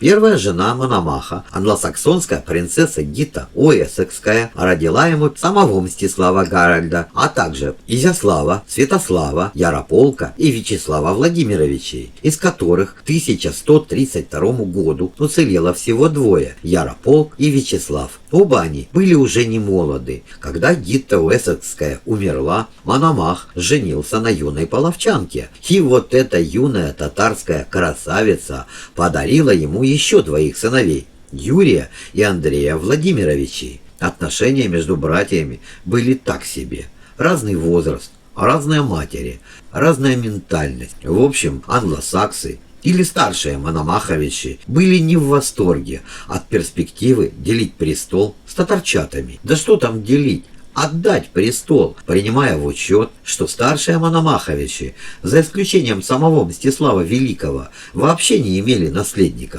Первая жена Мономаха, англосаксонская принцесса Гита Уэссекская, родила ему самого Мстислава Гарольда, а также Изяслава, Святослава, Ярополка и Вячеслава Владимировичей, из которых к 1132 году уцелело всего двое – Ярополк и Вячеслав. Оба они были уже не молоды. Когда Гитта Уэссекская умерла, Мономах женился на юной половчанке. И вот эта юная татарская красавица подарила ему еще двоих сыновей – Юрия и Андрея Владимировичей. Отношения между братьями были так себе. Разный возраст, разные матери, разная ментальность. В общем, англосаксы или старшие Мономаховичи были не в восторге от перспективы делить престол с татарчатами. Да что там делить? Отдать престол, принимая в учет, что старшие Мономаховичи, за исключением самого Мстислава Великого, вообще не имели наследников.